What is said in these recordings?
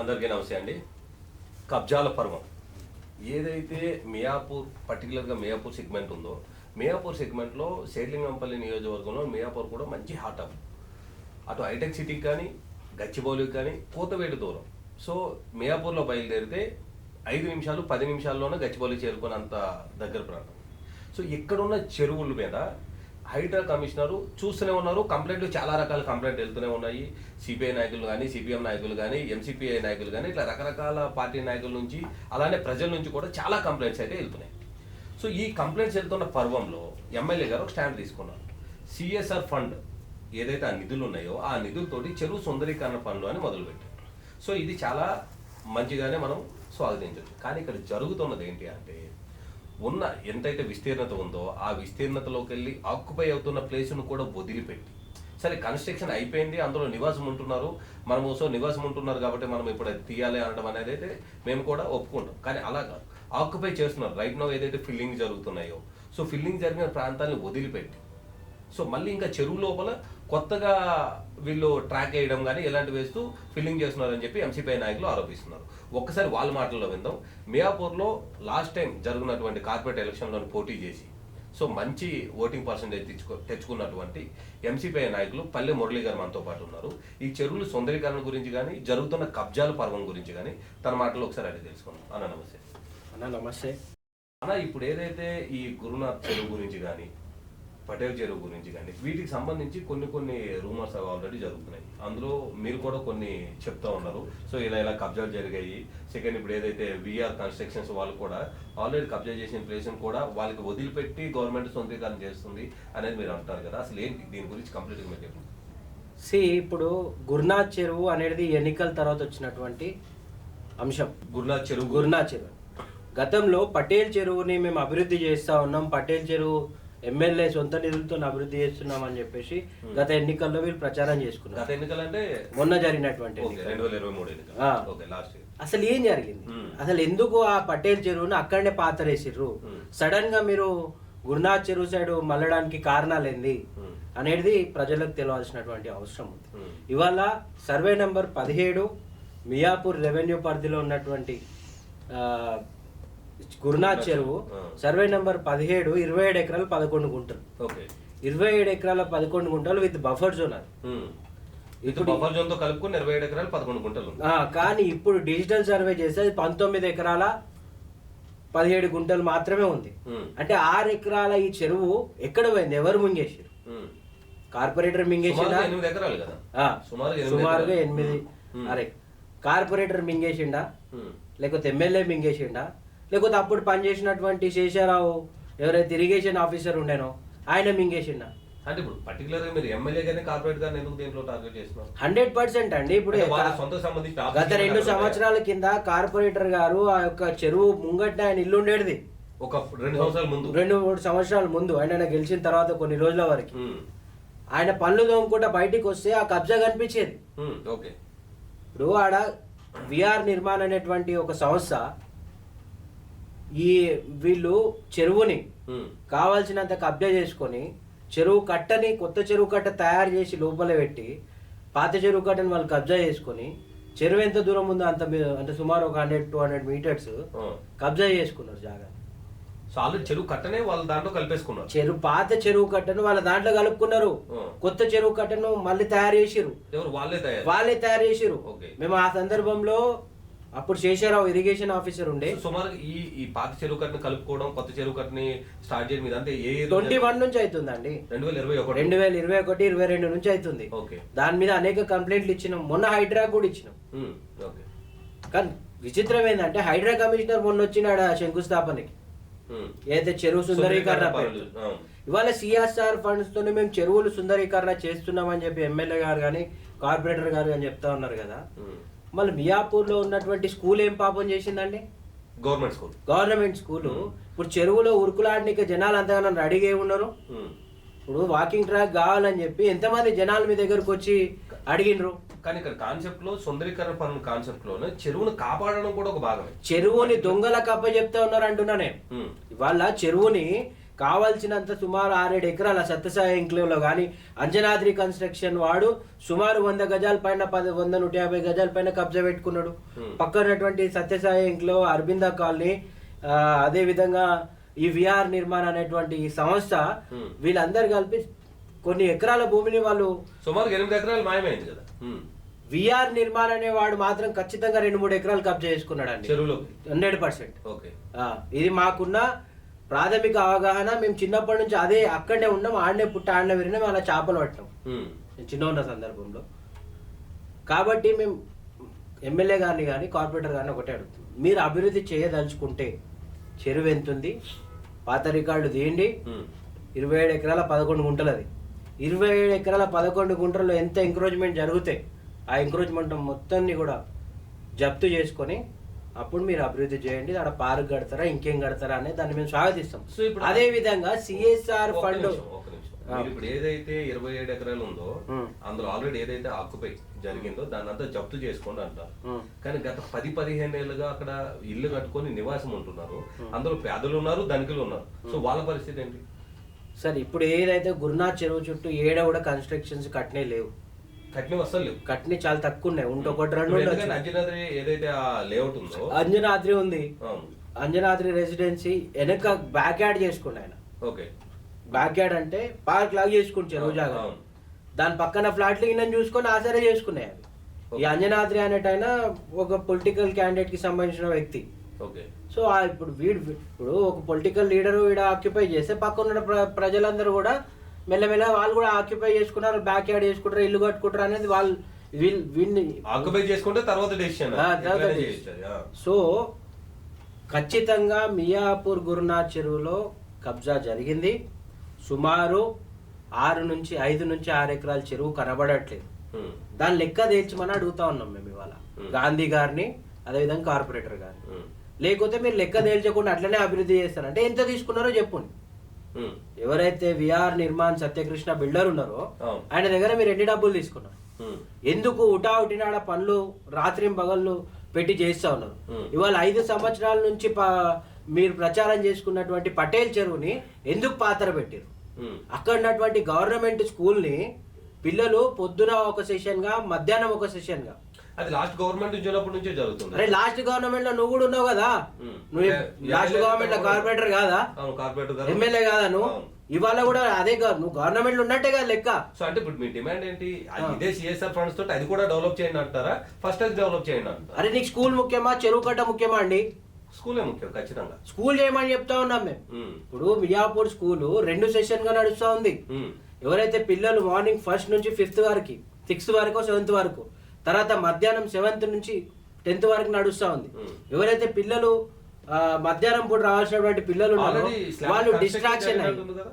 అందరికీ నమస్తే అండి. కబ్జాల పర్వం. ఏదైతే మియాపూర్ పర్టికులర్గా మియాపూర్ సెగ్మెంట్ ఉందో మియాపూర్ సెగ్మెంట్లో శేర్లింగంపల్లి నియోజకవర్గంలో మియాపూర్ కూడా మంచి హాట్ అప్ అటు హైటెక్ సిటీకి కానీ గచ్చిబౌలికి కానీ కోతవేటు దూరం. సో మియాపూర్లో బయలుదేరితే ఐదు నిమిషాలు పది నిమిషాల్లోనే గచ్చిబౌలి చేరుకున్నంత దగ్గర ప్రాంతం. సో ఇక్కడున్న చెరువుల మీద హైడ్రా కమిషనరు చూస్తూనే ఉన్నారు. కంప్లైంట్లు చాలా రకాల కంప్లైంట్ వెళ్తూనే ఉన్నాయి. సిపిఐ నాయకులు కానీ సిపిఎం నాయకులు కానీ ఎంసీపీఐ నాయకులు కానీ ఇట్లా రకరకాల పార్టీ నాయకుల నుంచి అలానే ప్రజల నుంచి కూడా చాలా కంప్లైంట్స్ అయితే వెళ్తున్నాయి. సో ఈ కంప్లైంట్స్ వెళ్తున్న పర్వంలో ఎమ్మెల్యే గారు ఒక స్టాండ్ తీసుకున్నారు. సిఎస్ఆర్ ఫండ్ ఏదైతే ఆ నిధులు ఉన్నాయో ఆ నిధులతోటి చెరువు సుందరీకరణ పనులు అని మొదలుపెట్టారు. సో ఇది చాలా మంచిగానే మనం స్వాగతించవచ్చు కానీ ఇక్కడ జరుగుతున్నది ఏంటి అంటే ఉన్న ఎంతైతే విస్తీర్ణత ఉందో ఆ విస్తీర్ణతలోకి వెళ్ళి ఆక్యుపై అవుతున్న ప్లేస్ను కూడా వదిలిపెట్టి. సరే కన్స్ట్రక్షన్ అయిపోయింది అందులో నివాసం ఉంటున్నారు. మనము సో నివాసం ఉంటున్నారు కాబట్టి మనం ఇప్పుడు అది తీయాలి అనడం అనేది అయితే మేము కూడా ఒప్పుకుంటాం. కానీ అలా కాదు. ఆక్యుపై చేస్తున్నారు. రైట్ నో ఏదైతే ఫిల్లింగ్ జరుగుతున్నాయో సో ఫిల్లింగ్ జరిగిన ప్రాంతాన్ని వదిలిపెట్టి. సో మళ్ళీ ఇంకా చెరువు లోపల కొత్తగా వీళ్ళు ట్రాక్ వేయడం కానీ ఇలాంటివి వేస్తూ ఫిల్లింగ్ చేస్తున్నారని చెప్పి ఎంసీపీ నాయకులు ఆరోపిస్తున్నారు. ఒక్కసారి వాళ్ళ మాటల్లో విందాం. మియాపూర్లో లాస్ట్ టైం జరిగినటువంటి కార్పొరేట్ ఎలక్షన్లో పోటీ చేసి సో మంచి ఓటింగ్ పర్సంటేజ్ తెచ్చుకో తెచ్చుకున్నటువంటి ఎంసీపీ నాయకులు పల్లె మురళి గారు మనతో పాటు ఉన్నారు. ఈ చెరువులు సుందరీకరణ గురించి కానీ జరుగుతున్న కబ్జాల పర్వం గురించి కానీ తన మాటలో ఒకసారి అడిగి తెలుసుకుందాం. అన్న నమస్తే. అన్న నమస్తే. అన్న ఇప్పుడు ఏదైతే ఈ గురునాథ్ చెరువు గురించి కానీ పటేల్ చెరువు గురించి కానీ వీటికి సంబంధించి కొన్ని కొన్ని రూమర్స్ అవి ఆల్రెడీ జరుగుతున్నాయి. అందులో మీరు కూడా కొన్ని చెప్తా ఉన్నారు. సో ఇలా ఇలా కబ్జాలు జరిగాయి. సెకండ్ ఇప్పుడు ఏదైతే విఆర్ కన్స్ట్రక్షన్స్ వాళ్ళు కూడా ఆల్రెడీ కబ్జా చేసిన ప్లేస్ కూడా వాళ్ళకి వదిలిపెట్టి గవర్నమెంట్ సొంతీకరణ చేస్తుంది అనేది మీరు అంటారు కదా. అసలు ఏంటి దీని గురించి కంప్లీట్గా మీరు చెప్పండి. సి ఇప్పుడు గురునాథ్ చెరువు అనేది ఎన్నికల తర్వాత వచ్చినటువంటి అంశం. గురునాథ్ చెరువు గురునాథ్ చెరువు. గతంలో పటేల్ చెరువుని మేము అభివృద్ధి చేస్తా ఉన్నాం. పటేల్ చెరువు ఎమ్మెల్యే సొంత నిధులతో అభివృద్ధి చేస్తున్నాం అని చెప్పేసి గత ఎన్నికల్లో వీళ్ళు ప్రచారం చేసుకున్నారు. గత ఎన్నికలంటే మొన్న జరిగినటువంటి అసలు ఏం జరిగింది? మ్మ్. అసలు ఎందుకు ఆ పటేల్ చెరువును అక్కడనే పాతరేసిర్రు. సడన్గా మీరు గురునాథ్ చెరువు సైడ్ మళ్ళడానికి కారణాలు ఏంది. అనేది ప్రజలకు తెలియాల్సినటువంటి అవసరం ఉంది. ఇవాళ సర్వే నంబర్ పదిహేడు మియాపూర్ రెవెన్యూ పరిధిలో ఉన్నటువంటి గురునాథ్ చెరువు. సర్వే నంబర్ పదిహేడు ఇరవై ఏడు ఎకరాలు పదకొండు గుంటలు. ఓకే. ఇరవై ఏడు ఎకరాల పదకొండు గుంటలు విత్ బఫర్ జోన్ అది. ఉమ్. ఇది ఇప్పుడు బఫర్ జోన్తో కలుపుకుని ఇరవై ఏడు ఎకరాలు పదకొండు గుంటలు కానీ ఇప్పుడు డిజిటల్ సర్వే చేస్తే అది పంతొమ్మిది ఎకరాల పదిహేడు గుంటలు మాత్రమే ఉంది. అంటే ఆరు ఎకరాల ఈ చెరువు ఎక్కడ పోయింది? ఎవరు ముంగేసారు. కార్పొరేటర్ మింగేసిందా సుమారుగా ఎనిమిది. అరే కార్పొరేటర్ మింగేసిండా. లేకపోతే ఎమ్మెల్యే మింగేసిండా? లేకపోతే అప్పుడు పనిచేసినటువంటి శేషారావు ఎవరైతే ఇరిగేషన్ ఆఫీసర్ ఉండేనో ఆయన మింగేసిండా? అంటే ఇప్పుడు పర్టికులర్ మీరు ఎమ్మెల్యే గారిని కార్పొరేట్ గారిని ఎందుకు దీంట్లో టార్గెట్ చేస్తున్నారు? హండ్రెడ్ పర్సెంట్ అండి. ఇప్పుడు సొంత సంబంధించిన గత రెండు. సంవత్సరాల కింద కార్పొరేటర్ గారు ఆ యొక్క చెరువు ముంగట్న ఆయన ఇల్లు ఉండేది ఒక రెండు సంవత్సరాల ముందు. రెండు మూడు సంవత్సరాల ముందు. ఆయన గెలిచిన తర్వాత కొన్ని రోజుల వరకు. ఆయన పనులు తోముకుంటా బయటికి వస్తే ఆ కబ్జా కనిపించేది. ఓకే. ఇప్పుడు ఆడ విఆర్ నిర్మాణ్ అనేటువంటి ఒక సంస్థ ఈ వీళ్ళు చెరువుని. కావాల్సినంత కబ్జా చేసుకొని చెరువు కట్టని కొత్త చెరువు కట్ట తయారు చేసి లోపల పెట్టి పాత చెరువు కట్టని వాళ్ళు కబ్జా చేసుకొని చెరువు ఎంత దూరం ఉందో అంత అంటే సుమారు ఒక హండ్రెడ్ టూ హండ్రెడ్ మీటర్స్. కబ్జా చేసుకున్నారు జాగా సో ఆల్రెడీ చెరువు కట్టనే వాళ్ళ దాంట్లో కలిపేసుకున్నారు చెరువు పాత చెరువు కట్టను వాళ్ళ దాంట్లో కలుపుకున్నారు. కొత్త చెరువు కట్టను మళ్ళీ తయారు చేసిరు ఎవరు వాళ్ళే తయారు వాళ్ళే తయారు చేసిరు. మేము ఆ సందర్భంలో అప్పుడు శేషారావు ఇరిగేషన్ ఆఫీసర్ ఉండే. సుమారు ఈ ఈ పాత చెరువు కట్టని కలుపుకోవడం కొత్త చెరువు కట్టని స్టార్ట్ చేయడం ఇదంతా ఏ ఏ ట్వంటీ వన్ నుంచి అవుతుందండి రెండు వేల ఇరవై ఒకటి. రెండు వేల ఇరవై ఒకటి ఇరవై రెండు నుంచి అవుతుంది ఓకే. దాని మీద అనేక కంప్లైంట్లు ఇచ్చినాం. మొన్న హైడ్రా కూడా ఇచ్చినాం. ఓకే. కానీ విచిత్రం ఏంటంటే హైడ్రా కమిషనర్ మొన్న వచ్చినాడు శంకుస్థాపనకి. ఏదైతే చెరువు సుందరీకరణ. ఇవాళ సిఎస్ఆర్ ఫండ్స్ తోనే మేము చెరువులు సుందరీకరణ చేస్తున్నామని చెప్పి ఎమ్మెల్యే గారు కానీ కార్పొరేటర్ గారు కానీ చెప్తా ఉన్నారు కదా. మళ్ళీ మియాపూర్లో ఉన్నటువంటి స్కూల్ ఏం పాపం చేసిందండి? Government school. Government school. ఇప్పుడు చెరువులో ఉరుకులాడడానికి జనాలు అంతగానో రెడీగా ఉన్నారు. ఇప్పుడు వాకింగ్ ట్రాక్ కావాలని చెప్పి ఎంతమంది జనాలు మీ దగ్గరకు వచ్చి అడిగినరు కానీ ఇక్కడ కాన్సెప్ట్లో సుందరీకరణ పనుల కాన్సెప్ట్లోనే చెరువును కాపాడడం కూడా ఒక భాగమే. చెరువుని దొంగల కప్ప చెప్తా ఉన్నారు అంటున్నా నేను. ఇవాళ చెరువుని కావాల్సినంత సుమారు ఆరేడు ఎకరాల సత్యసాయి ఇంక్లేవ్లో కానీ అంజనాద్రి కన్స్ట్రక్షన్ వాడు సుమారు వంద గజాల పైన పది వంద నూట యాభై గజాల పైన కబ్జా పెట్టుకున్నాడు. పక్కనటువంటి సత్యసాయి ఇంక్లో అరబింద కాలనీ అదే విధంగా ఈ విఆర్ నిర్మాణ్ అనేటువంటి సంస్థ. వీళ్ళందరూ కలిపి కొన్ని ఎకరాల భూమిని వాళ్ళు సుమారు ఎనిమిది ఎకరాలు మాయమైంది కదా. విఆర్ నిర్మాణ్ అనేవాడు మాత్రం ఖచ్చితంగా రెండు మూడు ఎకరాలు కబ్జా చేసుకున్నాడు అండి హండ్రెడ్ పర్సెంట్ ఓకే ఇది మాకున్న ప్రాథమిక అవగాహన మేము చిన్నప్పటి నుంచి అదే అక్కడనే ఉన్నాం ఆడనే పుట్ట ఆడనే విరినాం అలా చేపలు పట్టినాం. నేను చిన్న ఉన్న సందర్భంలో. కాబట్టి మేము ఎమ్మెల్యే గారిని కానీ కార్పొరేటర్ గారిని ఒకటే అడుగుతాం మీరు అభివృద్ధి చేయదలుచుకుంటే చెరువు ఎంతుంది పాత రికార్డు తీయండి. ఇరవై ఏడు ఎకరాల పదకొండు గుంటలు అది ఇరవై ఏడు ఎకరాల పదకొండు గుంటల్లో ఎంత ఎంక్రోచ్మెంట్ జరిగితే ఆ ఎంక్రోచ్మెంట్ మొత్తాన్ని కూడా జప్తు చేసుకొని అప్పుడు మీరు అభివృద్ధి చేయండి ఆడ పార్క్ కడతారా ఇంకేం కడతారా అనేది దాన్ని మేము స్వాగతిస్తాం. సో ఇప్పుడు- అదే విధంగా సిఎస్ఆర్ ఫండ్ ఇప్పుడు ఏదైతే ఇరవై ఏడు ఎకరాలు ఉందో. అందులో ఆల్రెడీ ఏదైతే ఆక్యుపై జరిగిందో దాన్ని అంతా జప్తు చేసుకోండి అంటారు. కానీ గత పది పదిహేను ఏళ్ళుగా అక్కడ ఇల్లు కట్టుకొని నివాసం ఉంటున్నారు. అందులో పేదలు ఉన్నారు ధనికులు ఉన్నారు. సో వాళ్ళ పరిస్థితి ఏంటి? సార్ ఇప్పుడు ఏదైతే గురునాథ్ చెరువు చుట్టూ ఏడ కూడా కన్స్ట్రక్షన్స్ కట్నే లేవు. కట్టిన వస్తలు లేవు. కట్ని చాలా తక్కువ ఉన్నాయి. ఉంటే ఒకటి రెండు ఉండొచ్చు. అంజనాద్రి ఏదైతే ఆ లేఅవుట్ ఉందో అంజనాద్రి ఉంది. అంజనాద్రి రెసిడెన్సీ వెనక బ్యాక్ యార్డ్ చేసుకుండు ఆయన. ఓకే. బ్యాక్ యార్డ్ అంటే పార్క్ లాగా చేసుకుని చెరువు జాగా అవును. దాని పక్కన ఫ్లాట్లు ఈయన చూసుకొని ఆసరే చేసుకున్నాయి అవి. ఈ అంజనాద్రి అనేటైన ఒక పొలిటికల్ క్యాండిడేట్కి సంబంధించిన వ్యక్తి. ఓకే. సో ఆ ఇప్పుడు వీడు ఇప్పుడు ఒక పొలిటికల్ లీడర్ వీడ ఆక్యుపై చేస్తే పక్కన ఉన్న ప్ర- ప్రజలందరూ కూడా మెల్లమెల్ల వాళ్ళు కూడా ఆక్యుపై చేసుకున్నారు బ్యాక్ యార్డ్ చేసుకుంటారు ఇల్లు కట్టుకుంటారు అనేది వాళ్ళు ఆక్యుపై చేసుకుంటే తర్వాత డెసిషన్. సో ఖచ్చితంగా మియాపూర్ గురునాథ్ చెరువులో కబ్జా జరిగింది. సుమారు ఆరు నుంచి ఐదు నుంచి ఆరు ఎకరాల చెరువు కనబడట్లేదు. దాని లెక్క తేల్చమని అడుగుతా ఉన్నాం మేము ఇవాళ. గాంధీ గారిని అదేవిధంగా కార్పొరేటర్ గారిని. లేకపోతే మీరు లెక్క తేల్చకుండా అట్లనే అభివృద్ధి చేస్తారంటే ఎంత తీసుకున్నారో చెప్పండి. ఎవరైతే విఆర్ నిర్మాణ్ సత్యకృష్ణ బిల్డర్ ఉన్నారో. ఆయన దగ్గర మీరు ఎన్ని డబ్బులు తీసుకున్నారు? ఎందుకు ఉటా ఉటినాడ పనులు రాత్రి పగళ్ళు పెట్టి చేస్తా ఉన్నారు? Hmm. ఇవాళ ఐదు సంవత్సరాల నుంచి మీరు ప్రచారం చేసుకున్నటువంటి పటేల్ చెరువుని ఎందుకు పాతర పెట్టారు? అక్కడ ఉన్నటువంటి గవర్నమెంట్ స్కూల్ని పిల్లలు పొద్దున ఒక సెషన్గా మధ్యాహ్నం ఒక సెషన్గా అది లాస్ట్ గవర్నమెంట్ వచ్చినప్పటి నుంచే జరుగుతుంది. అరే లాస్ట్ గవర్నమెంట్లో నువ్వు కూడా ఉన్నావు కదా. నువ్వు లాస్ట్ గవర్నమెంట్లో. కార్పొరేటర్ కాదా? కార్పొరేటర్ ఎమ్మెల్యే కాదా నువ్వు. ఇవాళ కూడా అదే గా- నువ్వు గవర్నమెంట్లో ఉన్నట్టే కదా లెక్క. సో అంటే ఇప్పుడు మీ డిమాండ్ ఏంటి. ఇదే సిఎస్ఆర్ ఫండ్స్ తోటి అది కూడా డెవలప్ చేయండి అంటారా? ఫస్ట్ అది డెవలప్ చేయండి అంటారా? అరే నీకు స్కూల్ ముఖ్యమా? చెరువు కట్ట ముఖ్యమా అండి? స్కూలే ముఖ్యం ఖచ్చితంగా. స్కూల్ చేయమని చెప్తా ఉన్నాం మేము. ఇప్పుడు మియాపూర్ స్కూల్ రెండు సెషన్గా నడుస్తా ఉంది. ఎవరైతే పిల్లలు మార్నింగ్ ఫస్ట్ నుంచి ఫిఫ్త్ వరకు సిక్స్త్ వరకు సెవెంత్ వరకు తర్వాత మధ్యాహ్నం సెవెంత్ నుంచి టెన్త్ వరకు నడుస్తా ఉంది Hmm. ఎవరైతే పిల్లలు మధ్యాహ్నం పూట రావాల్సినటువంటి పిల్లలు ఉన్నారో వాళ్ళు డిస్ట్రాక్షన్ అయ్యి?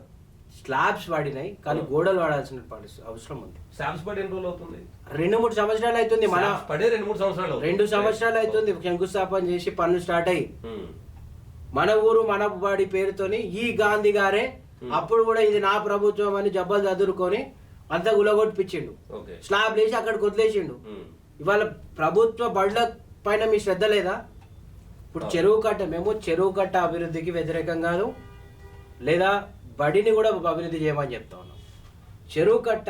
స్లాబ్స్ వాడినాయి కానీ Hmm. గోడలు వాడాల్సిన పరిస్థితి అవసరం ఉంది శాంప్స్ పడి ఎన్ని రోజులు అవుతుంది రెండు మూడు సంవత్సరాలు అవుతుంది మన పడే రెండు మూడు సంవత్సరాలు. రెండు సంవత్సరాలు అవుతుంది శంకుస్థాపన చేసి పనులు స్టార్ట్ అయ్యి ఉమ్, మన ఊరు మన వాడి పేరుతోని ఈ గాంధీ గారే Hmm. అప్పుడు కూడా ఇది నా ప్రభుత్వం అని జబ్బలు చదువుకొని అంతా గులగొట్టిపించిండు ఓకే. స్లాబ్ లేచి అక్కడికి వదిలేసిండు. ఇవాళ ప్రభుత్వ బడుల పైన మీ శ్రద్ధ లేదా? ఇప్పుడు. చెరువు కట్ట మేము చెరువు కట్ట అభివృద్ధికి వ్యతిరేకం కాదు లేదా బడిని కూడా అభివృద్ధి చేయమని చెప్తా ఉన్నాం. చెరువు కట్ట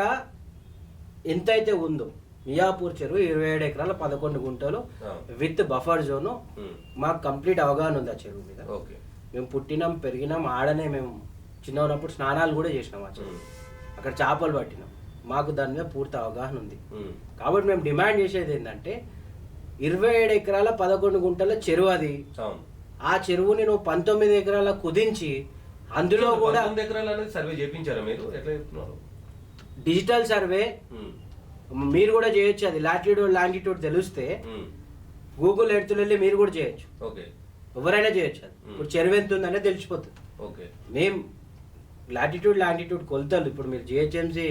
ఎంతైతే ఉందో మియాపూర్ చెరువు ఇరవై ఏడు ఎకరాల పదకొండు గుంటలు. విత్ బఫర్ జోను మాకు కంప్లీట్ అవగాహన ఉంది ఆ చెరువు మీద. ఓకే. మేము పుట్టినాం పెరిగినాం ఆడనే మేము చిన్న ఉన్నప్పుడు స్నానాలు కూడా చేసినాం ఆ చెరువు. అక్కడ చేపలు పట్టినాం. మాకు దాని మీద పూర్తి అవగాహన ఉంది. కాబట్టి మేము డిమాండ్ చేసేది ఏంటంటే ఇరవై ఏడు ఎకరాల పదకొండు గుంటల చెరువు అది. ఆ చెరువుని నువ్వు పంతొమ్మిది ఎకరాల కుదించి అందులో కూడా సర్వే చేయించారా మీరు? ఎట్లా చెప్తున్నారు? డిజిటల్ సర్వే మీరు కూడా చేయొచ్చు. అది లాటిట్యూడ్ లాంగిట్యూడ్ తెలిస్తే గూగుల్ ఎర్త్ వెళ్ళి మీరు కూడా చేయొచ్చు. ఓకే. ఎవరైనా చేయొచ్చు అది. ఇప్పుడు చెరువు ఎంత ఉందనే తెలిసిపోతుంది. ఓకే. మేం లాటిట్యూడ్ లాంగిట్యూడ్ కొలతలు ఇప్పుడు మీరు జిహెచ్ఎంసి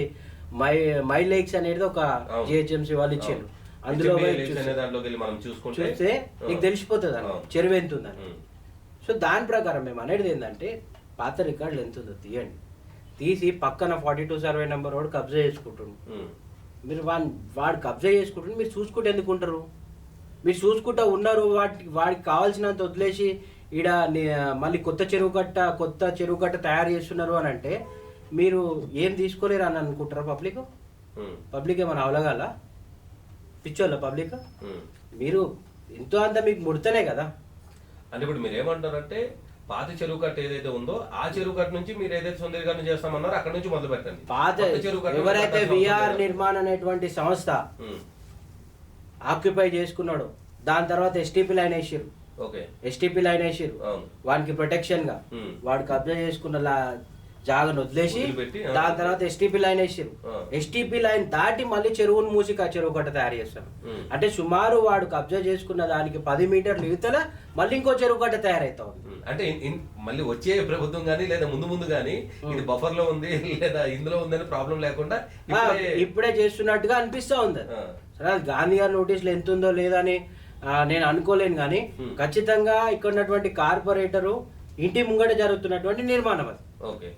మై మై లేక్స్ అనేది ఒక. జిహెచ్ఎంసి వాళ్ళు ఇచ్చారు. అందులో చూస్తే- నీకు. తెలిసిపోతుంది అన్న. చెరువు ఎంత ఉందని సో దాని ప్రకారం మేము అనేది ఏంటంటే పాత రికార్డులు ఎంత ఉందో తీయండి తీసి పక్కన ఫార్టీ టూ సర్వే నెంబర్ వాడు కబ్జా చేసుకుంటుండు మీరు వాడు వాడు కబ్జా చేసుకుంటుండు మీరు చూసుకుంటే ఎందుకు ఉంటారు మీరు చూసుకుంటా ఉన్నారు వాటికి వాడికి కావాల్సినంత వదిలేసి ఈడ మళ్ళీ కొత్త చెరువు కట్ట కొత్త చెరువు కట్ట తయారు చేస్తున్నారు అని అంటే మీరు ఏం తీసుకోలేరు అని అనుకుంటారా పబ్లిక్ పబ్లిక్ ఏమైనా అవలగాల? పిచ్చోళ్ళ పబ్లిక్. మీరు ఎంతో అంత మీకు ముడితేనే కదా. అంటే ఇప్పుడు మీరు ఏమంటారంటే పాత చెరువు కట్ట ఏదైతే ఉందో ఆ చెరువు కట్ట నుంచి మీరు ఏదైతే సుందరీకరణ చేస్తామన్నారో అక్కడ నుంచి మొదలు పెట్టండి. పాత చెరువు ఎవరైతే విఆర్. నిర్మాణ్ అనేటువంటి సంస్థ ఆక్యుపై చేసుకున్నాడు దాని తర్వాత ఎస్టీపీ లైన్ వేసిరు ఓకే. ఎస్టీపీ లైన్ వేసిరు వానికి ప్రొటెక్షన్గా. వాడు కబ్జా చేసుకున్న జాగను వదిలేసి. దాని తర్వాత ఎస్టీపీ లైన్ వేసిరు. ఎస్టీపీ లైన్ దాటి మళ్ళీ చెరువును మూసి ఆ చెరువు కట్ట తయారు చేస్తారు. అంటే సుమారు వాడు కబ్జా చేసుకున్న దానికి పది మీటర్లు యువతల మళ్ళీ ఇంకో చెరువు కట్ట తయారైతా ఉంది. అంటే మళ్ళీ వచ్చే ప్రభుత్వం కానీ లేదా ముందు ముందు కానీ ఇది బఫర్లో ఉంది లేదా ఇందులో ఉందని ప్రాబ్లం లేకుండా ఇప్పుడే- చేస్తున్నట్టుగా అనిపిస్తా ఉంది. సరే అది గాంధీ గారి నోటీసులు ఎంత ఉందో లేదని నేను అనుకోలేను కానీ. ఖచ్చితంగా ఇక్కడ ఉన్నటువంటి కార్పొరేటరు ఇంటి ముంగట జరుగుతున్నటువంటి నిర్మాణం అది. ఓకే.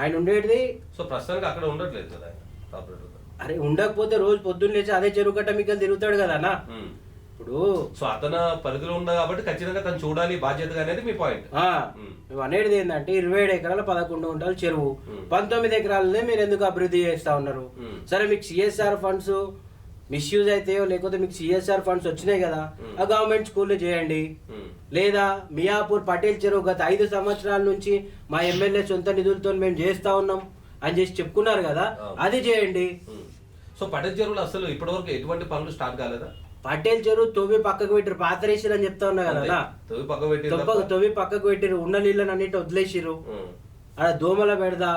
ఆయన ఉండేది సో ప్రస్తుతానికి అక్కడ ఉండట్లేదు కదా ఆయన కార్పొరేటర్ గారు. అరే ఉండకపోతే రోజు పొద్దున్న లేచి అదే చెరువు కట్ట మీకు తిరుగుతాడు కదా అన్న. ఇప్పుడు సో అతను పరిధిలో ఉంది కాబట్టి ఖచ్చితంగా తను చూడాలి బాధ్యతగా అనేది మీ పాయింట్. మేము అనేది ఏంటంటే ఇరవై ఏడు ఎకరాల పదకొండు గుంటల చెరువు. పంతొమ్మిది ఎకరాలనే మీరు ఎందుకు అభివృద్ధి చేస్తా ఉన్నారు. సరే మీకు సిఎస్ఆర్ ఫండ్స్ మిస్యూజ్ అయితాయో లేకపోతే మీకు సిఎస్ఆర్ ఫండ్స్ వచ్చినాయి కదా Hmm. ఆ గవర్నమెంట్ స్కూల్లో చేయండి ఉమ్. లేదా మియాపూర్ పటేల్ చెరువు గత ఐదు సంవత్సరాల నుంచి మా ఎమ్మెల్యే సొంత నిధులతో మేము చేస్తా ఉన్నాం అని చేసి చెప్పుకున్నారు కదా. అది చేయండి. సో పటేల్ చెరువులు అసలు ఇప్పటివరకు ఎటువంటి పనులు స్టార్ట్ కాలేదా పటేల్ చెరువు తొవ్వి పక్కకు పెట్టిరు పాతరేసిరు అని చెప్తా ఉన్నా కదా. తవ్వి పక్క పెట్టి తొప్ప తొవ్వి పక్కకు పెట్టిరు ఉన్న నీళ్ళని అన్నిటి వదిలేసిరు అక్కడ దోమల పెడదా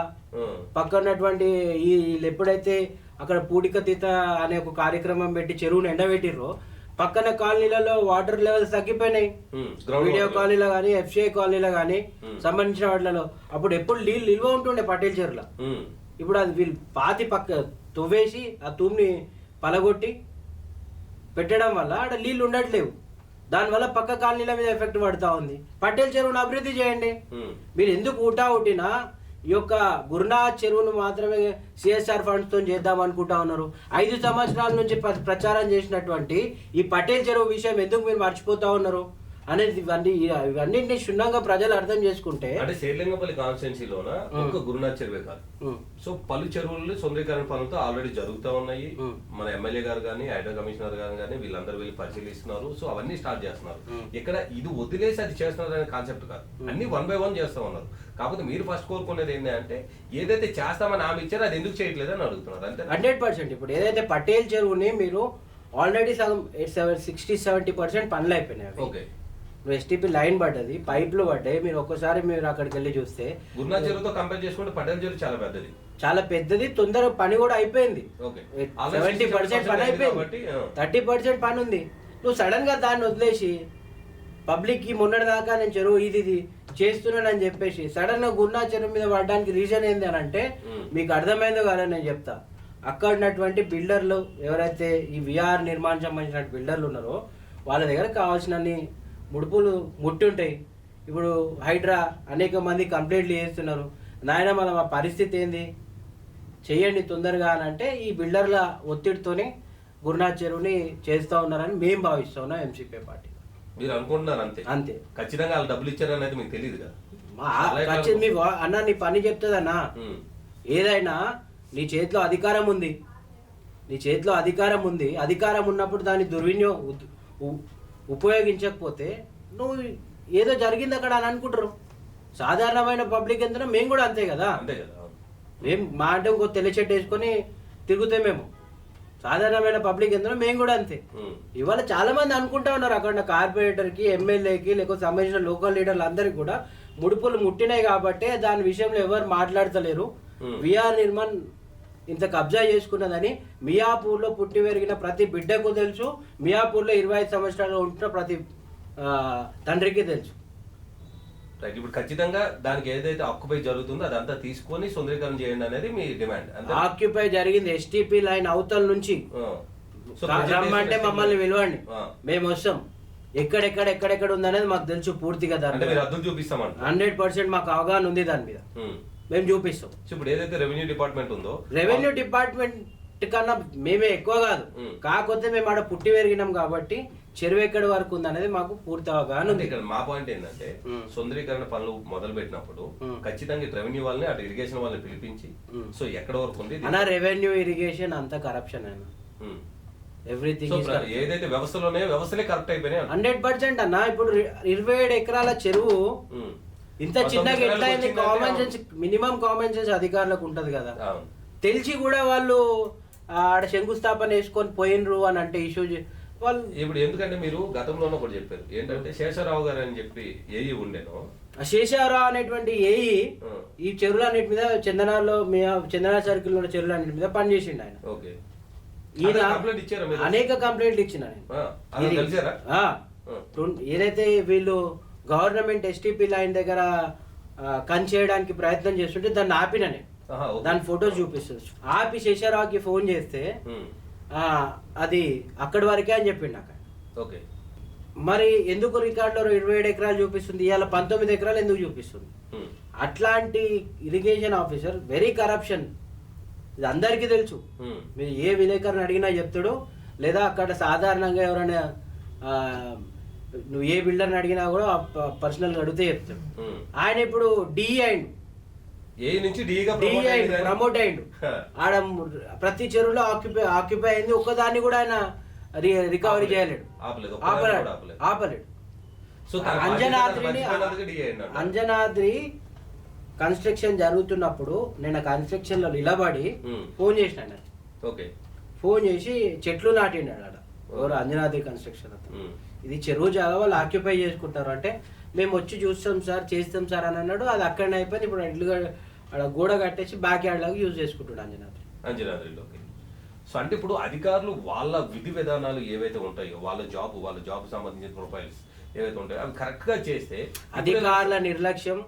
పక్క ఉన్నటువంటి ఈ ఎప్పుడైతే అక్కడ పూడిక తీత అనే ఒక కార్యక్రమం పెట్టి చెరువును ఎండబెట్టిర్రో. పక్కన కాలనీలలో వాటర్ లెవెల్స్ తగ్గిపోయినాయి. వీడియో కాలనీలో కానీ ఎఫ్సిఐ కాలనీలో కానీ. సంబంధించిన వాటిలలో. అప్పుడు ఎప్పుడు నీళ్ళు నిల్వ ఉంటుండే పటేల్ చెరువులో. ఇప్పుడు అది వీళ్ళు పాతి పక్క తువ్వేసి ఆ తుమ్ని పలగొట్టి పెట్టడం వల్ల ఆడ నీళ్ళు ఉండట్లేవు. దానివల్ల పక్క కాలనీల మీద ఎఫెక్ట్ పడుతూ ఉంది. పటేల్ చెరువును అభివృద్ధి చేయండి. మీరు ఎందుకు ఊటా ఉట్టినా ఈ యొక్క గురునాథ్ చెరువును మాత్రమే సిఎస్ఆర్ ఫండ్స్తో చేద్దాం అనుకుంటా ఉన్నారు. ఐదు సంవత్సరాల నుంచి ప్ర- ప్రచారం చేసినటువంటి ఈ పటేల్ చెరువు విషయం ఎందుకు మీరు మర్చిపోతా ఉన్నారు? అనేది ఇవన్నీ ఇవన్నింటినీ క్షుణ్ణంగా ప్రజలు అర్థం చేసుకుంటే అంటే శేర్లింగపల్లి కాన్స్టిట్యున్సీలోన ఒక్క గురునాథ్ చెరువే కాదు. సో పలు చెరువులు సుందరీకరణ పనులతో ఆల్రెడీ జరుగుతూ ఉన్నాయి. మన ఎమ్మెల్యే గారు కానీ హైడ్రా కమిషనర్ గారు కానీ వీళ్ళందరూ వెళ్ళి పరిశీలిస్తున్నారు. సో అవన్నీ స్టార్ట్ చేస్తున్నారు. ఇక్కడ ఇది వదిలేసి అది చేస్తున్నారు అనే కాన్సెప్ట్ కాదు అన్ని వన్ బై వన్ చేస్తా ఉన్నారు. కాకపోతే మీరు ఫస్ట్ కోరుకునేది ఏంటంటే ఏదైతే చేస్తామని హామీ ఇచ్చారో అది ఎందుకు చేయట్లేదు అని అడుగుతున్నారు. అంతే హండ్రెడ్ పర్సెంట్. ఇప్పుడు ఏదైతే పటేల్ చెరువుని మీరు ఆల్రెడీ సగం సిక్స్టీ సెవెంటీ పర్సెంట్ పనులు అయిపోయినాయి. ఓకే. ఎస్టీపీ లైన్ పడ్డది పైపులు పడ్డాయి మీరు ఒక్కసారి మీరు అక్కడికి వెళ్ళి చూస్తే. గురునాథ్ చెరువుతో కంపేర్ చేసుకుంటే పటేల్ చెరువు చాలా పెద్దది. చాలా పెద్దది తొందర పని కూడా అయిపోయింది. సెవెంటీ పర్సెంట్ పని అయిపోయింది. థర్టీ పర్సెంట్ పని ఉంది. నువ్వు సడన్గా దాన్ని వదిలేసి పబ్లిక్కి మొన్నటి దాకా నేను చెరువు ఇది ఇది చేస్తున్నానని చెప్పేసి సడన్గా గున్నా చెరువు మీద పడడానికి రీజన్ ఏంది అని అంటే. మీకు అర్థమైందో కదా నేను చెప్తా. అక్కడ ఉన్నటువంటి బిల్డర్లు ఎవరైతే ఈ విఆర్ నిర్మాణం సంబంధించిన బిల్డర్లు ఉన్నారో వాళ్ళ దగ్గర కావాల్సినన్ని ముడుపులు ముట్టుంటాయి. ఇప్పుడు హైడ్రా అనేక మంది కంప్లైంట్లు చేస్తున్నారు. నాయన మన మా పరిస్థితి ఏంది? చేయండి తొందరగా అని అంటే ఈ బిల్డర్ల ఒత్తిడితోనే గురునాథ్ చెరువుని చేస్తూ ఉన్నారని మేము భావిస్తా ఉన్నాం ఎంసీపీ పార్టీ. మీరు అనుకుంటున్నారు అంతే. అంతే. ఖచ్చితంగా వాళ్ళు డబ్బులు ఇచ్చారనేది మీకు తెలియదు కదా. మా అన్న నీ పని చెప్తుందన్నా. ఏదైనా నీ చేతిలో అధికారం ఉంది. నీ చేతిలో అధికారం ఉంది. అధికారం ఉన్నప్పుడు దాన్ని దుర్వినియో ఉద్- ఉ- ఉపయోగించకపోతే నువ్వు ఏదో జరిగింది అక్కడ అని అనుకుంటారు. సాధారణమైన పబ్లిక్ ఎంత మేము కూడా అంతే కదా. అంతే కదా. మేము మా అంటే ఇంకో తెల్ల చెట్టు వేసుకొని తిరుగుతాం మేము. సాధారణమైన పబ్లిక్ ఎంత మేము కూడా అంతే. ఇవాళ చాలా మంది అనుకుంటా ఉన్నారు అక్కడ కార్పొరేటర్కి ఎమ్మెల్యేకి లేకపోతే సంబంధించిన లోకల్ లీడర్లు అందరికి కూడా ముడుపులు ముట్టినాయి కాబట్టి దాని విషయంలో ఎవరు మాట్లాడతలేరు. విఆర్ నిర్మాణ్ ఇంత కబ్జా చేసుకున్నదని మియాపూర్లో పుట్టి పెరిగిన ప్రతి బిడ్డకు తెలుసు మియాపూర్లో ఇరవై ఐదు సంవత్సరాలు ఉంటున్న ప్రతి తండ్రికి తెలుసు. రైట్ ఇప్పుడు ఖచ్చితంగా దానికి ఏదైతే ఆక్యుపై జరుగుతుందో అదంతా తీసుకొని సుందరీకరణ చేయండి అనేది మీ డిమాండ్. ఆక్యుపై జరిగింది ఎస్టీపీ లైన్ అవతల నుంచి. రమ్మంటే estimate- మమ్మల్ని పిలవండి. మేము వస్తాం. ఎక్కడెక్కడ ఎక్కడెక్కడ ఉందనేది మాకు తెలుసు పూర్తిగా అంటే దాని హండ్రెడ్ పర్సెంట్ మాకు అవగాహన ఉంది దాని మీద. మేము చూపిస్తాం ఇప్పుడు ఏదైతే రెవెన్యూ డిపార్ట్మెంట్ ఉందో రెవెన్యూ డిపార్ట్మెంట్ కన్నా మేమే ఎక్కువ కాదు. కాకపోతే మేము ఆడ పుట్టి పెరిగినాం కాబట్టి చెరువు ఎక్కడి వరకు ఉంది అనేది మాకు పూర్తి అవగాహన ఉంది ఇక్కడ మా పాయింట్ ఏంటంటే. సుందరీకరణ పనులు మొదలు పెట్టినప్పుడు. ఖచ్చితంగా రెవెన్యూ వాళ్ళని అటు ఇరిగేషన్ వాళ్ళని పిలిపించి. సో ఎక్కడ వరకు ఉంది అన్న రెవెన్యూ ఇరిగేషన్ అంతా కరప్షన్ అయినా. ఎవ్రీథింగ్ ఏదైతే వ్యవస్థలోనే వ్యవస్థలే కరెక్ట్ అయిపోయినాయి. హండ్రెడ్ పర్సెంట్ అన్న ఇప్పుడు ఇరవై ఏడు ఎకరాల చెరువు. ఇంత చిన్నగా ఎట్లా అయింది? Common. Sense minimum common sense అధికారులకు ఉంటది కదా. తెలిసి కూడా వాళ్ళు ఆడ శంకుస్థాపన వేసుకొని పోయినరు అని అంటే ఇష్యూ వాళ్ళు ఇప్పుడు ఎందుకంటే మీరు గతంలోనే ఒకటి చెప్పారు. ఏంటంటే శేషరావు గారు అని చెప్పి ఏఈ ఉండేను. శేషారావు అనేటువంటి ఏఈ. ఈ చెరువులన్నిటి మీద చందనాల్లో మీ చందన సర్కిల్ ఉన్న చెరువులన్నిటి మీద పనిచేసిండు ఆయన. ఓకే. ఈయన? అనేక కంప్లైంట్లు ఇచ్చిన ఏదైతే వీళ్ళు గవర్నమెంట్ ఎస్టీపీ లైన్ దగ్గర కన్ చేయడానికి ప్రయత్నం చేస్తుంటే దాన్ని ఆపిన నేను ఆహా, ఓకే. దాని ఫోటోస్ చూపిస్తుంది ఆపి శేషారావుకి ఫోన్ చేస్తే అది అక్కడి వరకే అని చెప్పిండు నాకు ఆయన. ఓకే మరి ఎందుకు రికార్డులో ఇరవై ఏడు ఎకరాలు చూపిస్తుంది ఇవాళ పంతొమ్మిది ఎకరాలు ఎందుకు చూపిస్తుంది. అట్లాంటి ఇరిగేషన్ ఆఫీసర్ వెరీ కరప్షన్ ఇది అందరికీ తెలుసు. మీరు ఏ విలేకరుని అడిగినా చెప్తాడు లేదా అక్కడ సాధారణంగా ఎవరైనా నువ్వు ఏ బిల్డర్ని అడిగినా కూడా పర్సనల్గా అడిగితే చెప్తాడు. ఆయన ఇప్పుడు డి అయిండు ఏ నుంచి ప్రమోట్ అయిండు ప్రమోట్. ఆడ ప్రతి చెరువులో ఆక్యుపై ఆక్యుపై అయింది ఒక్కదాన్ని కూడా ఆయన రికవరీ. చేయలేడు ఆపలేడు. ఆపలేడు అంజనాద్రిని. అంజనాద్రి కన్స్ట్రక్షన్ జరుగుతున్నప్పుడు నేను కన్స్ట్రక్షన్లో నిలబడి. ఫోన్ చేసిన. ఓకే ఫోన్ చేసి చెట్లు నాటినాడు ఆడ ఎవరు అంజనాద్రి కన్స్ట్రక్షన్ అతను. ఇది చెరువు జాగా వాళ్ళు ఆక్యుపై చేసుకుంటారు. అంటే మేము వచ్చి చూస్తాం సార్ చేస్తాం సార్ అని అన్నాడు. అది అక్కడనే అయిపోయింది. ఇప్పుడు ఇల్లు గోడ కట్టేసి బ్యాక్ యార్డ్ లాగా యూజ్ చేసుకుంటాడు అంజనాద్రి. అంజనాద్రిలో ఓకే సో అంటే ఇప్పుడు అధికారులు వాళ్ళ విధి విధానాలు ఏవైతే ఉంటాయో వాళ్ళ జాబ్ వాళ్ళ జాబ్ సంబంధించిన ప్రొఫైల్స్ ఏవైతే ఉంటాయో అవి కరెక్ట్గా చేస్తే అధికారుల నిర్లక్ష్యం.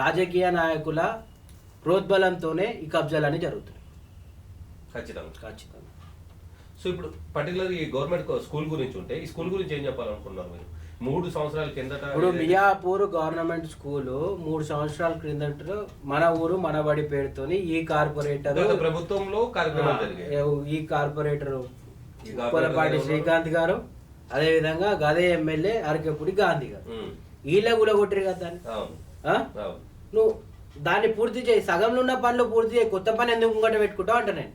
రాజకీయ నాయకుల ప్రోద్బలంతోనే ఈ కబ్జాలన్నీ జరుగుతున్నాయి. ఖచ్చితంగా. ఖచ్చితంగా. సో ఇప్పుడు పర్టికులర్ ఈ గవర్నమెంట్ స్కూల్ గురించి ఉంటే ఈ స్కూల్ గురించి ఏం చెప్పాలనుకున్నారు మీరు? మూడు సంవత్సరాల కిందట ఇప్పుడు మియాపూర్ గవర్నమెంట్ స్కూల్ మూడు సంవత్సరాల క్రిందట మన ఊరు మన బడి పేరుతోని ఈ కార్పొరేటర్ ప్రభుత్వంలో ఈ కార్పొరేటర్ ఎవరు? శ్రీకాంత్ గారు అదే విధంగా గదే ఎమ్మెల్యే అరకెపుడి గాంధీ గారు. వీళ్ళ కూడా కొట్టిరు కదా దాన్ని? నువ్వు దాన్ని పూర్తి చేయి. సగంలో ఉన్న పనులు పూర్తి చేయి. కొత్త పని ఎందుకు ముంగట పెట్టుకుంటావు అంట నేను.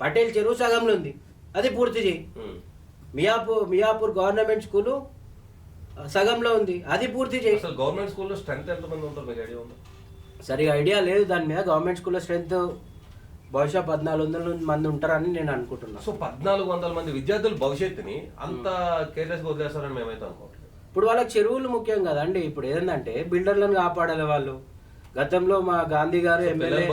పటేల్ చెరువు సగంలో ఉంది. అది పూర్తి చేయి. మియాపూర్ మియాపూర్ గవర్నమెంట్ స్కూలు సగంలో ఉంది. అది పూర్తి చేయి. అసలు గవర్నమెంట్ స్కూల్లో స్ట్రెంత్ ఎంత మంది ఉంటారు? మీకు ఐడియా ఉందా? సరిగా ఐడియా లేదు. దాని మీద గవర్నమెంట్ స్కూల్లో స్ట్రెంత్ బహుశా పద్నాలుగు వందల మంది ఉంటారని నేను అనుకుంటున్నాను సో పద్నాలుగు వందల మంది విద్యార్థుల భవిష్యత్తుని అంత కేర్లెస్ వదిలేస్తారని మేమైతే అనుకోవట్లేదు ఇప్పుడు వాళ్ళకి చెరువులు ముఖ్యం కదండి. ఇప్పుడు ఏంటంటే బిల్డర్లను కాపాడాలి వాళ్ళు. గతంలో మా గాంధీ గారు ఎమ్మెల్యే.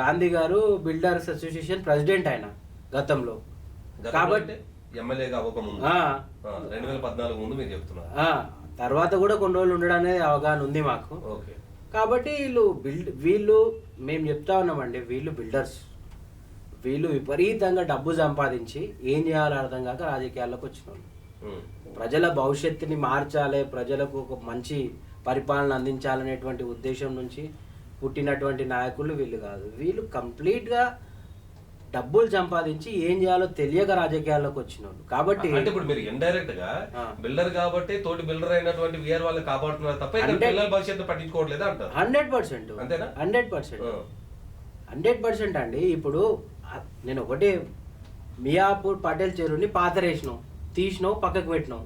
గాంధీ గారు బిల్డర్స్ అసోసియేషన్ ప్రెసిడెంట్ ఆయన. గతంలో. కాబట్టి అంటే ఎమ్మెల్యేగా అవ్వకముందు. ఆ, రెండు వేల పద్నాలుగు ముందు మీరు చెప్తున్నారు. తర్వాత కూడా కొన్ని రోజులు ఉండడం అనేది అవగాహన ఉంది మాకు. ఓకే. కాబట్టి వీళ్ళు బిల్డ్ వీళ్ళు మేము చెప్తా ఉన్నామండి వీళ్ళు బిల్డర్స్. వీళ్ళు విపరీతంగా డబ్బు సంపాదించి ఏం చేయాలో అర్థం కాక రాజకీయాల్లోకి వచ్చిన. ప్రజల భవిష్యత్తుని మార్చాలి ప్రజలకు ఒక మంచి పరిపాలన అందించాలనేటువంటి ఉద్దేశం నుంచి పుట్టినటువంటి నాయకులు వీళ్ళు కాదు. వీళ్ళు కంప్లీట్గా డబ్బులు సంపాదించి ఏం చేయాలో తెలియక రాజకీయాల్లోకి వచ్చిన వాళ్ళు కాబట్టి అంటే ఇప్పుడు మీరు ఇండైరెక్ట్గా. బిల్డర్ కాబట్టి తోటి బిల్డర్ అయినటువంటి విఆర్ వాళ్ళని కాపాడుతున్నారు తప్ప పిల్లల భవిష్యత్తు పట్టించుకోవట్లేదు అంటారు హండ్రెడ్ పర్సెంట్ అంతేనా? Hundred percent. హండ్రెడ్ పర్సెంట్ అండి ఇప్పుడు నేను ఒకటే మియాపూర్ పటేల్ చెరువుని పాతరేసినాం తీసినాం పక్కకు పెట్టినాం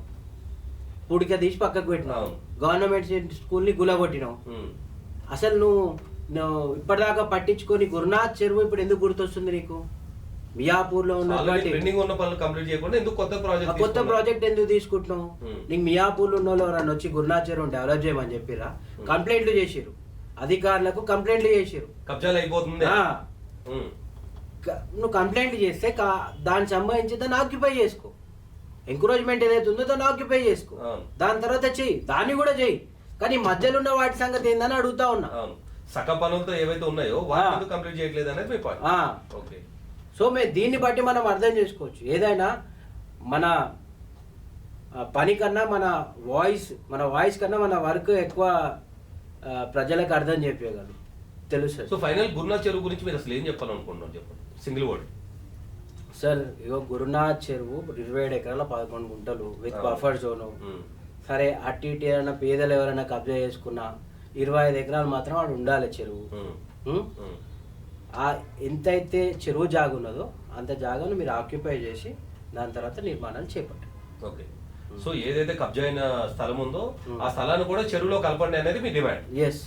పుడిక తీసి పక్కకు పెట్టినాం అవును. గవర్నమెంట్ స్కూల్ని గులగొట్టినాం. అసలు నువ్వు ఇప్పటిదాకా పట్టించుకొని గురునాథ్ చెరువు ఇప్పుడు ఎందుకు గుర్తొస్తుంది నీకు మియాపూర్లో ఆల్రెడీ ఉన్నటువంటి పెండింగ్ ఉన్న పనులు కంప్లీట్ చేయకుండా ఎందుకు కొత్త ప్రాజెక్ట్ కొత్త ప్రాజెక్ట్ ఎందుకు తీసుకుంటున్నావు? Hmm. నీకు మియాపూర్లో ఉన్న వాళ్ళు ఎవరన్నా వచ్చి గురునాథ్ చెరువు డెవలప్ చేయమని చెప్పిరా కంప్లైంట్లు చేసిరు అధికారులకు కంప్లైంట్లు చేసిరు కబ్జాలు అయిపోతుంది. క- నువ్వు కంప్లైంట్ చేస్తే దానికి సంబంధించి దాన్ని ఆక్యుపై చేసుకో. ఎంకరేజ్మెంట్ ఏదైతే ఉందో దాన్ని ఆక్యుపై చేసుకో. దాని తర్వాత చెయ్యి. దాన్ని కూడా చెయ్యి. కానీ మధ్యలో ఉన్న వాటి సంగతి ఏందని అడుగుతా ఉన్నా. సగ పనులతో ఏవైతే ఉన్నాయో. ఎందుకు కంప్లీట్ చేయట్లేదు అనేది మీ పాయింట్ ఓకే సో మేము దీన్ని బట్టి మనం అర్థం చేసుకోవచ్చు. ఏదైనా మన పని కన్నా మన వాయిస్ మన వాయిస్ కన్నా మన వర్క్ ఎక్కువ ప్రజలకు అర్థం చెప్పగలరు తెలుసు. సో ఫైనల్ గురునాథ్ చెరువు గురించి మీరు అసలు ఏం చెప్పాలనుకుంటున్నారు చెప్పండి. Single word. సార్ ఇగో గురునాథ్ చెరువు ఇరవై ఏడు ఎకరాల పదకొండు గుంటలు విత్ బఫర్ జోను. సరే అటు ఇటు ఏమైనా పేదలు ఎవరైనా కబ్జా చేసుకున్నా ఇరవై ఐదు ఎకరాలు మాత్రం వాడు ఉండాలి చెరువు? ఆ ఎంతైతే చెరువు జాగా ఉన్నదో అంత జాగాను మీరు ఆక్యుపై చేసి దాని తర్వాత నిర్మాణాలు చేపట్టండి ఓకే. సో ఏదైతే కబ్జా అయిన స్థలం ఉందో. ఆ స్థలాన్ని కూడా చెరువులో కలపండి అనేది మీ డిమాండ్. ఎస్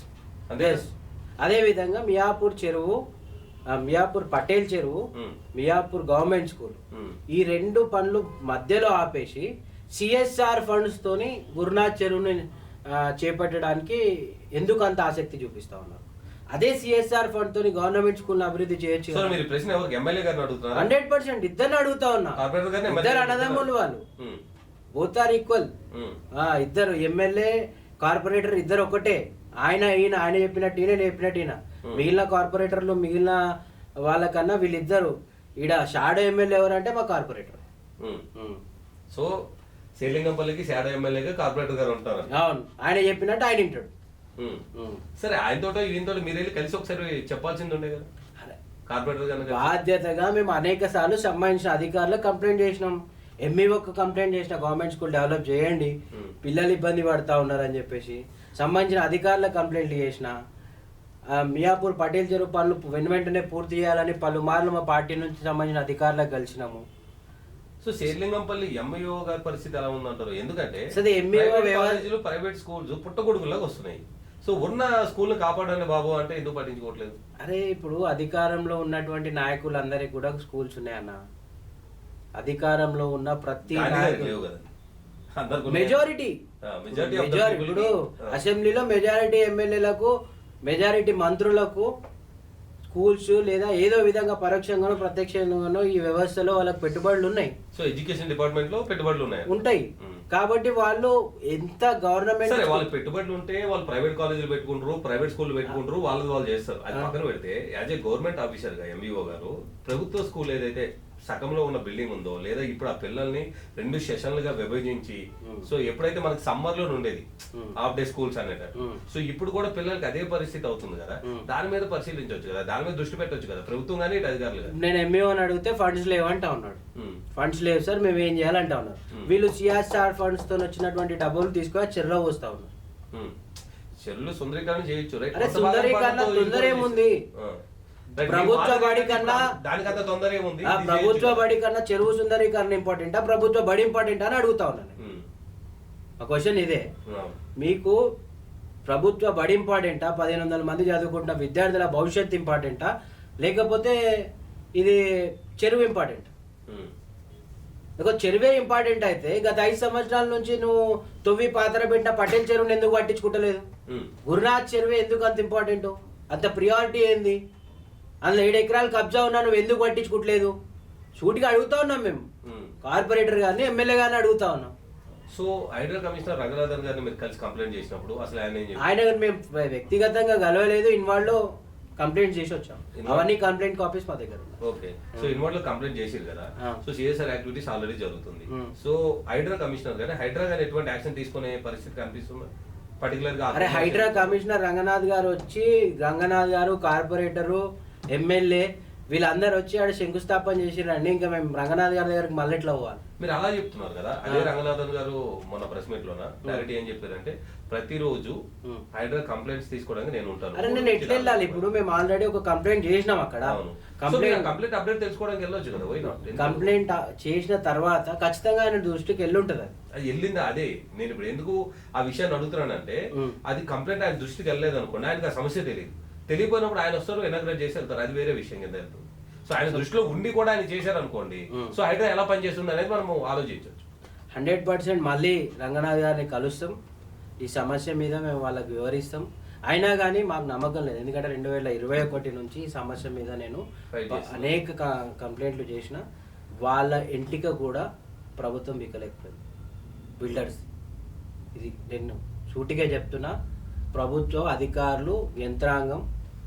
అంతే ఎస్ అదేవిధంగా మియాపూర్ చెరువు మియాపూర్ పటేల్ చెరువు. మియాపూర్ గవర్నమెంట్ స్కూల్ ఈ రెండు పనులు మధ్యలో ఆపేసి సిఎస్ఆర్ ఫండ్స్ తోని గురునాథ్ చెరువుని చేపట్టడానికి ఎందుకు అంత ఆసక్తి చూపిస్తా ఉన్నారు? అదే సిఎస్ఆర్ ఫండ్ తోని గవర్నమెంట్ స్కూల్ అభివృద్ధి చేయొచ్చు సో మీరు ప్రశ్న ఎవరికి? ఎమ్మెల్యే గారిని అడుగుతున్నారు? హండ్రెడ్ పర్సెంట్ ఇద్దరిని అడుగుతా ఉన్నా. ఇద్దరు అన్నదమ్ములు వాళ్ళు. బోత్ ఆర్ ఈక్వల్ ఇద్దరు ఎమ్మెల్యే కార్పొరేటర్ ఇద్దరు ఒకటే. ఆయన ఈయన ఆయన చెప్పినట్టు ఈయన చెప్పినట్టు ఈయన. మిగిలిన కార్పొరేటర్లు మిగిలిన వాళ్ళకన్నా వీళ్ళిద్దరు. ఈడ షాడో ఎమ్మెల్యే ఎవరంటే మా కార్పొరేటర్. సో శ్రీలింగంపల్లికి షాడో ఎమ్మెల్యేగా కార్పొరేటర్ గారు ఉంటారు. అవును. ఆయన చెప్పినట్టు ఆయన వింటాడు. సరే ఆయనతో ఈయనతో మీరు వెళ్ళి కలిసి ఒకసారి చెప్పాల్సింది ఉండే కదా. బాధ్యతగా మేము అనేక సార్లు సంబంధించిన అధికారులకు కంప్లైంట్ చేసినాం. ఎంఈఓకి కంప్లైంట్ చేసిన గవర్నమెంట్ స్కూల్ డెవలప్ చేయండి. Hmm. పిల్లలు ఇబ్బంది పడతా ఉన్నారని చెప్పేసి సంబంధించిన అధికారులకు కంప్లైంట్లు చేసిన మియాపూర్ పటేల్ చెరువు పనులు వెను వెంటనే పూర్తి చేయాలని పలుమార్లు మా పార్టీ నుంచి సంబంధించిన అధికారులకు కలిసినాము. సో శేర్లింగంపల్లి ఎంఈఓ గారి పరిస్థితి ఎలా ఉందంటారు? ఎందుకంటే కాలేజీలు ప్రైవేట్ స్కూల్స్ పుట్టగొడుగులాగా వస్తున్నాయి. సో ఉన్న స్కూల్ కాపాడండి బాబు అంటే ఎందుకు పట్టించుకోవట్లేదు? అరే ఇప్పుడు అధికారంలో ఉన్నటువంటి నాయకులందరికీ కూడా స్కూల్స్ ఉన్నాయన్న. అధికారంలో ఉన్న ప్రతి లేవు కదా. అందరికి. మెజారిటీ మెజారిటీ ఇప్పుడు. అసెంబ్లీలో మెజారిటీ ఎమ్మెల్యేలకు మెజారిటీ మంత్రులకు స్కూల్స్ లేదా ఏదో విధంగా పరోక్షంగానో ప్రత్యక్షంగానో ఈ వ్యవస్థలో వాళ్ళకి పెట్టుబడులు ఉన్నాయి సో ఎడ్యుకేషన్ డిపార్ట్మెంట్లో పెట్టుబడులు ఉన్నాయి ఉంటాయి. కాబట్టి వాళ్ళు ఎంత గవర్నమెంట్ సరే వాళ్ళకి పెట్టుబడులు ఉంటే వాళ్ళు ప్రైవేట్ కాలేజీలు పెట్టుకుంటారు ప్రైవేట్ స్కూల్ పెట్టుకుంటారు వాళ్ళది వాళ్ళు చేస్తారు అది. పక్కన పెడితే యాజ్ ఏ గవర్నమెంట్ ఆఫీసర్గా ఎంఈఓ గారు ప్రభుత్వ స్కూల్ ఏదైతే సగంలో ఉన్న బిల్డింగ్ ఉందో లేదా ఇప్పుడు ఆ పిల్లల్ని రెండు సెషన్లుగా విభజించి. సో ఎప్పుడైతే మనకి సమ్మర్లో ఉండేది. Half day schools Hmm. So ఇప్పుడు కూడా పిల్లలకి అదే పరిస్థితి అవుతుంది కదా. దాని మీద పరిశీలించవచ్చు కదా దాని మీద దృష్టి పెట్టొచ్చు కదా ప్రభుత్వం కానీ ఇటు అధికారులు నేను ఎంఈఓ అని అడిగితే ఫండ్స్ లేవంటా ఉన్నాడు. ఫండ్స్ లేవు సార్ మేము ఏం చేయాలంటా ఉన్నారు. వీళ్ళు సిఆర్ఆర్ ఫండ్స్తో వచ్చినటువంటి డబ్బులు తీసుకొని చెర్లో పోస్తా ఉన్నారు. చెల్లు సుందరీకరణ చేయొచ్చు రైట్ సుందరీకరణ తొందర ఏముంది? ప్రభుత్వ బడి కన్నా- దానికంత తొందర ఏముంది ఆ ఇది ప్రభుత్వ. బడి కన్నా చెరువు సుందరీకరణ ఇంపార్టెంటా ప్రభుత్వ బడి ఇంపార్టెంట్ అని అడుగుతా ఉన్నాను Hmm. ఆ క్వశ్చన్ ఇదే అవును. మీకు ప్రభుత్వ బడి ఇంపార్టెంటా పదిహేను వందల మంది చదువుకుంటున్న విద్యార్థుల భవిష్యత్ ఇంపార్టెంటా లేకపోతే ఇది చెరువు ఇంపార్టెంట్ Hmm. ఇక చెరువే ఇంపార్టెంట్ అయితే గత ఐదు సంవత్సరాల నుంచి నువ్వు తొవ్వి పాత్ర పెట్టిన పటేల్ చెరువుని ఎందుకు పట్టించుకుంటలేదు Hmm. గురునాథ్ చెరువే ఎందుకు అంత ఇంపార్టెంట్ అంత ప్రియారిటీ ఏంది అందులో ఏడు ఎకరాలు కబ్జా ఉన్నా నువ్వు ఎందుకు పట్టించుకోవట్లేదు? సూటిగా అడుగుతా ఉన్నాం మేము. కార్పొరేటర్ గారిని ఎమ్మెల్యే గారిని అడుగుతా ఉన్నాం. సో హైడ్రా కమిషనర్ రంగనాథన్ గారిని మీరు కలిసి కంప్లైంట్ చేసినప్పుడు అసలు ఆయన ఆయన మేము వ్యక్తిగతంగా కలవలేదు ఇన్వాల్వ్ కంప్లైంట్ చేసి వచ్చాం. అవన్నీ కంప్లైంట్ కాపీస్ మా దగ్గర ఓకే. సో ఇన్వాల్వ్లో కంప్లైంట్ చేసిరు కదా. సో సిఎస్ఆర్ యాక్టివిటీస్ ఆల్రెడీ జరుగుతుంది. సో హైడ్రా కమిషనర్ గారు హైడ్రా గారు ఎటువంటి యాక్షన్ తీసుకునే పరిస్థితి కనిపిస్తుంది? పర్టికులర్గా అరే హైడ్రా కమిషనర్ రంగనాథ్ గారు వచ్చి రంగనాథ్ గారు కార్పొరేటరు ఎమ్మెల్యే వీళ్ళందరూ వచ్చి ఆడ శంకుస్థాపన చేసిరండి ఇంకా మేము రంగనాథ్ గారి దగ్గరికి మళ్ళీ ఎట్లా పోవాలి? మీరు అలా చెప్తున్నారు కదా అదే. రంగనాథన్ గారు మొన్న ప్రెస్ మీట్ లోన డైరెక్ట్ ఏం చెప్పారంటే ప్రతిరోజు. హైడ్రా కంప్లైంట్స్ తీసుకోవడానికి నేను ఉంటాను. అరే నేను ఎట్లా వెళ్ళాలి? ఇప్పుడు మేము ఆల్రెడీ ఒక కంప్లైంట్ చేసినాం అక్కడ. కంప్లైంట్ కంప్లీట్ అప్డేట్ తెలుసుకోవడానికి వెళ్ళొచ్చు కదా పోయి కంప్లైంట్ చేసిన తర్వాత ఖచ్చితంగా ఆయన దృష్టికి వెళ్ళి ఉంటుంది అది వెళ్ళిందా? అదే. నేను ఇప్పుడు ఎందుకు ఆ విషయాన్ని అడుగుతున్నానంటే. అది కంప్లైంట్ ఆయన దృష్టికి వెళ్ళలేదు అనుకోండి ఆయనకు ఆ సమస్య తెలియదు. తెలియపోయినప్పుడు ఆయన వస్తారు ఎనగ్రేట్ చేసి వెళ్తారు. అది వేరే విషయం కింద వెళ్తుంది సో ఆయన దృష్టిలో ఉండి కూడా ఆయన చేశారు అనుకోండి. సో హైడ్రా ఎలా పనిచేస్తుంది అనేది మనం ఆలోచించవచ్చు. హండ్రెడ్ పర్సెంట్ మళ్ళీ రంగనాథ్ గారిని కలుస్తాం. ఈ సమస్య మీద మేము వాళ్ళకి వివరిస్తాం. అయినా కానీ మాకు నమ్మకం లేదు. ఎందుకంటే రెండు వేల ఇరవై ఒకటి నుంచి ఈ సమస్య మీద నేను. అనేక కంప్లైంట్లు చేసిన వాళ్ళ ఎంటిక కూడా ప్రభుత్వం బిక్కలేకపోయింది బిల్డర్స్ ఇది నేను సూటిగా చెప్తున్నా. ప్రభుత్వ అధికారులు యంత్రాంగం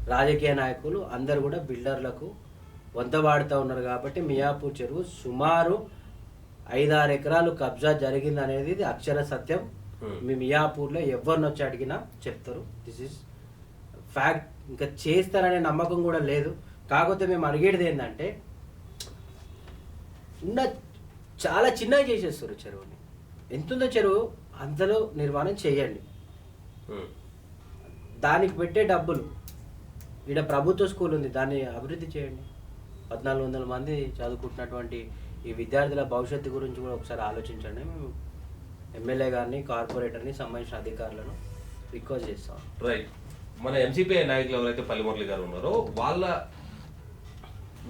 రాజకీయ నాయకులు అందరు కూడా బిల్డర్లకు వంతబాడుతూ ఉన్నారు కాబట్టి మియాపూర్ చెరువు సుమారు ఐదారు ఎకరాలు కబ్జా జరిగింది అనేది ఇది అక్షర సత్యం. Hmm. మీ మియాపూర్లో ఎవరిని వచ్చి అడిగినా చెప్తారు. దిస్ ఇస్ ఫ్యాక్ట్ ఇంకా చేస్తారనే నమ్మకం కూడా లేదు. కాకపోతే మేము అడిగేది ఏంటంటే ఉన్న చాలా చిన్నగా చేసేస్తారు చెరువుని. ఎంతుందో చెరువు అంతలో నిర్మాణం చేయండి. ఉమ్. దానికి పెట్టే డబ్బులు. ఇక్కడ ప్రభుత్వ స్కూల్ ఉంది దాన్ని అభివృద్ధి చేయండి. పద్నాలుగు వందల మంది చదువుకుంటున్నటువంటి ఈ విద్యార్థుల భవిష్యత్తు గురించి కూడా ఒకసారి ఆలోచించండి. మేము ఎమ్మెల్యే గారిని కార్పొరేటర్ని సంబంధించిన అధికారులను రిక్వెస్ట్ చేస్తాం. రైట్ మన ఎంసీపీఐ నాయకులు ఎవరైతే పల్లిమురళి గారు ఉన్నారో వాళ్ళ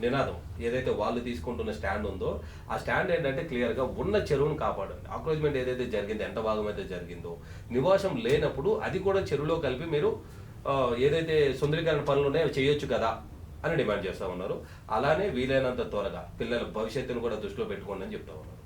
నినాదం ఏదైతే వాళ్ళు తీసుకుంటున్న స్టాండ్ ఉందో ఆ స్టాండ్ ఏంటంటే క్లియర్గా ఉన్న చెరువును కాపాడండి. ఆక్రోచ్మెంట్ ఏదైతే జరిగిందో ఎంత భాగం అయితే జరిగిందో నివాసం లేనప్పుడు అది కూడా చెరువులో కలిపి మీరు ఏదైతే సుందరీకరణ పనులు ఉన్నాయో అవి చేయొచ్చు కదా అని డిమాండ్ చేస్తూ ఉన్నారు. అలానే వీలైనంత త్వరగా పిల్లల భవిష్యత్తును కూడా దృష్టిలో పెట్టుకోండి అని చెప్తా ఉన్నారు.